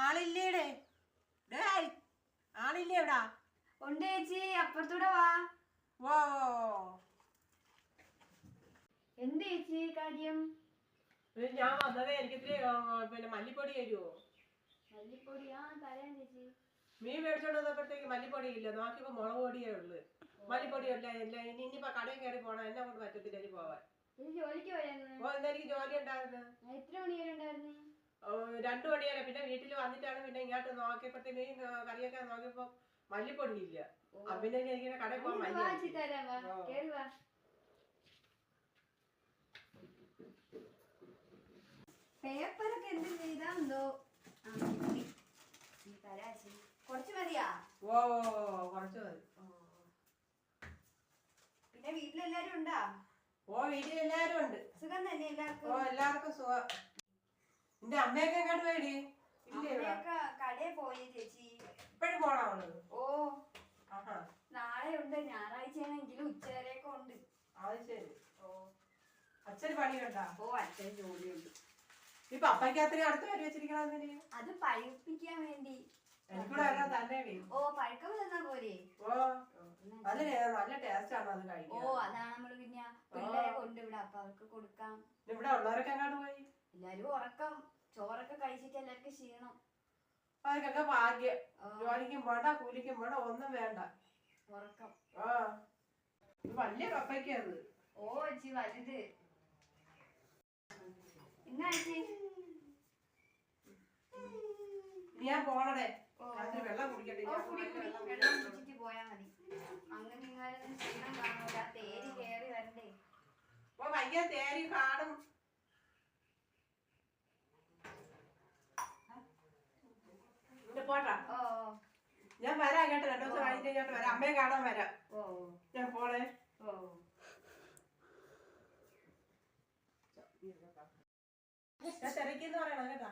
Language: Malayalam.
ആളില്ലേടെ? ഡേയ് ആളില്ലേ എവിടാ? ഉണ്ട് ചേച്ചി അപ്പുറത്തൂടെ വാ. വാ. എന്ത് ചേച്ചി കാര്യം? ഞാൻ വന്നതേ എനിക്കിത്തിരി പിന്നെ മല്ലിപ്പൊടി തരുമോ മല്ലിപ്പൊടി ആ തരാം ചേച്ചി. മീൻ മേടിച്ചോണ്ട് മല്ലിപ്പൊടി ഇല്ല. നോക്കിയപ്പോ മുളക് പൊടിയേ ഉള്ളു. മല്ലിപ്പൊടി ഇല്ല ഇല്ല ഇനി ഇനിയിപ്പോ കടയിൽ കയറി പോണം. എന്നെ കൊണ്ട് പറ്റത്തില്ല ഇനി പോവാൻ. ജോലിക്ക് പോയാ ഓ എന്തായിരിക്കും ജോലി ഉണ്ടായിരുന്നു? എത്ര മണിവരെ ഉണ്ടായിരുന്നു? രണ്ടു മണിവരെ പിന്നെ വീട്ടിൽ വന്നിട്ടാണ് പിന്നെ ഇങ്ങോട്ട് നോക്കിയപ്പോഴത്തേനും കറിയൊക്കെ നോക്കിയപ്പോ മല്ലിപ്പൊടി ഇല്ല ആ, പിന്നെ എനിക്കിങ്ങനെ കടയിൽ പോകാൻ മല്ലി ഓ. പേപ്പറൊക്കെ എന്ത് ചെയ്താ എന്തോ? ആ, കിട്ടി. ഈ തരാ കുറച്ച് മതിയാ? ഓ കുറച്ച് മതി. പിന്നെ വീട്ടിലെല്ലാരും ഉണ്ടാ? ഓ വീട്ടിലെല്ലാരും ഉണ്ട്. സുഖം തന്നെ ഓ എല്ലാവർക്കും എല്ലാവർക്കും സുഖം. നിന്റെ അമ്മയൊക്കെ എങ്ങോട്ട് പോയി ഇല്ലേ ഇവിടെ? അമ്മയൊക്കെ കടയിൽ പോയി ചേച്ചി. ഇപ്പഴും പോണോ ഓ. നാളെ ഉണ്ട് ഞായറാഴ്ചയാണെങ്കിലും ഉച്ചവരെയൊക്കെ ഉണ്ട്. അത് ശരി. ഓ. അച്ഛൻ പണി കണ്ടാ ഓ അച്ഛൻ ജോലിയുണ്ട്. ഈ പപ്പയ്ക്കകത്തിന് അടുത്ത് വരി വെച്ചിരിക്കണെന്നില്ല അത് പഴുപ്പിക്കാൻ വേണ്ടി. എനിക്കൂടെ അറിയാൻ തന്നെ ഓ പഴുക്കം തന്നാ പോരെ. ഓ. അത് നല്ല ടേസ്റ്റ് ആണ് അത് ഓ അതാണ് നമ്മൾ പിന്നെ പിള്ളേരെ കൊണ്ടുവിടാം അപ്പൊ അവർക്ക് കൊടുക്കാം. ഇവിടെ ഉള്ളവരൊക്കെ എങ്ങോട്ട് പോയി? എല്ലാരും ഉറക്കം. ചോറൊക്കെ കഴിച്ചിട്ട് എല്ലാവർക്കും ക്ഷീണം. അതൊക്കെ ഭാഗ്യം. ജോലിക്കും വേണ്ട കൂലിക്കും വേണ്ട ഒന്നും വേണ്ട. ഉറക്കം. ആ. ഇത് വലിയ കപ്പയ്ക്കത് ഓ ചേച്ചി വലുത്. എന്നാ ചേച്ചി? ഞാൻ പോണടേ. വെള്ളം കുടിക്കട്ടെ. വെള്ളം. കുടിച്ചിട്ട് പോയാ മതി. അങ്ങനെ ഇങ്ങനെ ക്ഷീണം കാണൂല. തേരി കേറി വരണ്ടേ. അപ്പൊ ഭയങ്കര തേരി കാടും ഇത് പോട്ടാ ഓ ഞാൻ വരാം കേട്ടോ രണ്ടു ദിവസം കഴിഞ്ഞ് കഴിഞ്ഞിട്ട് വരാം. അമ്മയെ കാണാൻ വരാം. ഞാൻ പോണേ. തിരക്കിന്ന് പറയണം കേട്ടാ.